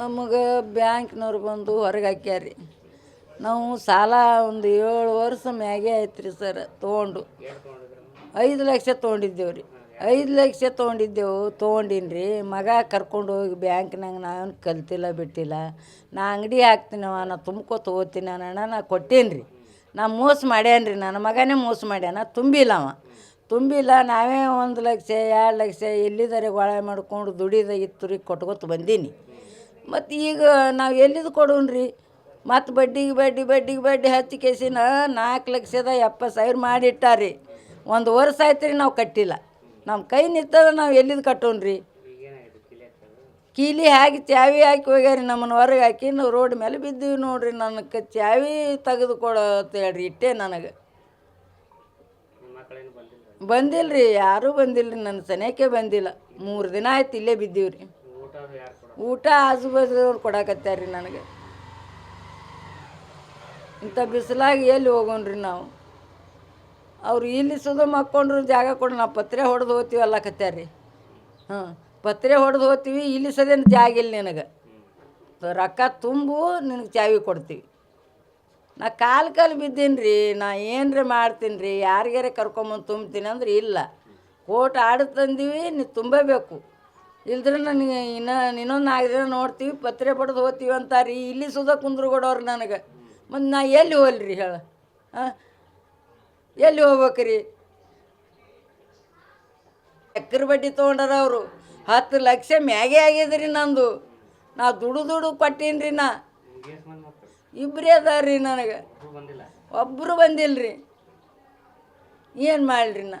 ನಮಗೆ ಬ್ಯಾಂಕ್ನವ್ರು ಬಂದು ಹೊರಗೆ ಹಾಕ್ಯಾರ್ರಿ ನಾವು ಸಾಲ ಒಂದು ಏಳು ವರ್ಷ ಮ್ಯಾಗೆ ಆಯ್ತು ರೀ ಸರ್ ತೊಗೊಂಡು. ಐದು ಲಕ್ಷ ತೊಗೊಂಡಿದ್ದೇವೆ ರೀ ಐದು ಲಕ್ಷ ತೊಗೊಂಡಿದ್ದೆವು ತೊಗೊಂಡಿನಿ ರೀ ಮಗ ಕರ್ಕೊಂಡು ಹೋಗಿ ಬ್ಯಾಂಕ್ನಾಗ ನಾನು ಕಲ್ತಿಲ್ಲ, ಬಿಟ್ಟಿಲ್ಲ. ನಾ ಅಂಗಡಿ ಹಾಕ್ತೀನವ ನಾ ತುಂಬ್ಕೊ ತೊಗೋತೀನಿ ಅಣ್ಣ ನಾ ಕೊಟ್ಟೇನಿ ರೀ ನಾ ಮೋಸ ಮಾಡ್ಯಾನ ರೀ ನನ್ನ ಮಗನೇ ಮೋಸ ಮಾಡ್ಯಾನ, ತುಂಬಿಲ್ಲ ಅವ. ತುಂಬಿಲ್ಲ, ನಾವೇ ಒಂದು ಲಕ್ಷ, ಎರಡು ಲಕ್ಷ ಎಲ್ಲಿದ್ದಾರೆ ಗೊಳೆ ಮಾಡ್ಕೊಂಡು ದುಡಿದ ಇತ್ತು ರೀ ಕೊಟ್ಕೊತ ಬಂದೀನಿ. ಮತ್ತು ಈಗ ನಾವು ಎಲ್ಲಿದು ರೀ ಮತ್ತು ಬಡ್ಡಿಗೆ ಬಡ್ಡಿ ಬಡ್ಡಿಗೆ ಬಡ್ಡಿ ಹಚ್ಚಿ ಕೇಸಿನ ನಾಲ್ಕು ಲಕ್ಷದ ಎಪ್ಪತ್ತು ಸಾವಿರ ಮಾಡಿಟ್ಟಾರಿ. ಒಂದು ವರ್ಷ ಆಯ್ತು ರೀ ನಾವು ಕಟ್ಟಿಲ್ಲ. ನಮ್ಮ ಕೈ ನಿಂತದ ನಾವು ಎಲ್ಲಿದು ರೀ ಕೀಲಿ ಹಾಕಿ ಚಾವಿ ಹಾಕಿ ಹೋಗ್ಯಾರಿ ನಮ್ಮನ್ನು ಹೊರಗೆ ಹಾಕಿ ನಾವು ರೋಡ್ ಮೇಲೆ ಬಿದ್ದೀವಿ ನೋಡ್ರಿ. ನನಗೆ ಚಾವಿ ತೆಗೆದುಕೊಡೋ ಹೇಳ್ರಿ, ಇಟ್ಟೆ ನನಗೆ. ಬಂದಿಲ್ಲ ರೀ ಯಾರೂ ಬಂದಿಲ್ಲ ರೀ ನನ್ನ ಸನೇಕೆ ಬಂದಿಲ್ಲ. ಮೂರು ದಿನ ಆಯ್ತು ಇಲ್ಲೇ ಬಿದ್ದೀವಿ ರೀ ಊಟ ಆಜು ಬಾಜು ರೀ ನನಗೆ. ಇಂಥ ಬಿಸಿಲಾಗಿ ಎಲ್ಲಿ ಹೋಗೋಣ್ರಿ ನಾವು? ಅವ್ರು ಇಲ್ಲಿ ಸುದ ಮಕ್ಕೊಂಡ್ರು ಜಾಗ ಕೊಡು ನಾವು ಪತ್ರೆ ಹೊಡೆದು ಹೋಗ್ತೀವಿ ಅಲ್ಲಕತ್ಯಾರ ರೀ ಹಾಂ ಪತ್ರೆ ಹೊಡೆದು ಹೋಗ್ತೀವಿ ಇಲ್ಲಿ ಸದೇನು ಜಾಗ ಇಲ್ಲ ನಿನಗೆ. ರೊಕ್ಕ ತುಂಬು ನಿನಗೆ ಚಾವಿ ಕೊಡ್ತೀವಿ. ನಾ ಕಾಲು ಕಾಲು ಬಿದ್ದೀನಿ ರೀ ನಾ ಏನರ ಮಾಡ್ತೀನಿ ರೀ ಯಾರಿಗಾರ ಕರ್ಕೊಂಬಂದು ತುಂಬ್ತೀನಿ ಅಂದ್ರೆ ಇಲ್ಲ. ಕೋಟ್ ಆಡು ತಂದೀವಿ ನೀ ತುಂಬಬೇಕು. ಇಲ್ದ್ರೆ ನನಗೆ ಇನ್ನು ಇನ್ನೊಂದು ನಾಲ್ಕು ದಿನ ನೋಡ್ತೀವಿ, ಪತ್ರೆ ಪಡೆದು ಹೋಗ್ತೀವಿ ಅಂತಾರ್ರಿ ಇಲ್ಲಿ ಸುದ ಕುಂದ್ರಗೊಡೋರು ನನಗೆ. ಮತ್ತು ನಾ ಎಲ್ಲಿ ಹೋಲ್ರಿ ಹೇಳ? ಹಾಂ ಎಲ್ಲಿ ಹೋಗ್ಬೇಕ್ರಿ? ಎಕ್ಕರ ಬಡ್ಡಿ ತೊಗೊಂಡಾರ ಅವರು. ಹತ್ತು ಲಕ್ಷ ಮ್ಯಾಗೆ ಆಗ್ಯದ್ರಿ ನಂದು. ನಾ ದುಡು ದುಡು ಕೊಟ್ಟೀನಿ ರೀ ನಾ. ಇಬ್ಬರೇ ಅದಾರ್ರಿ ನನಗೆ. ಒಬ್ಬರು ಬಂದಿಲ್ಲ ರೀ ಏನು ಮಾಡ್ರಿ ನಾ?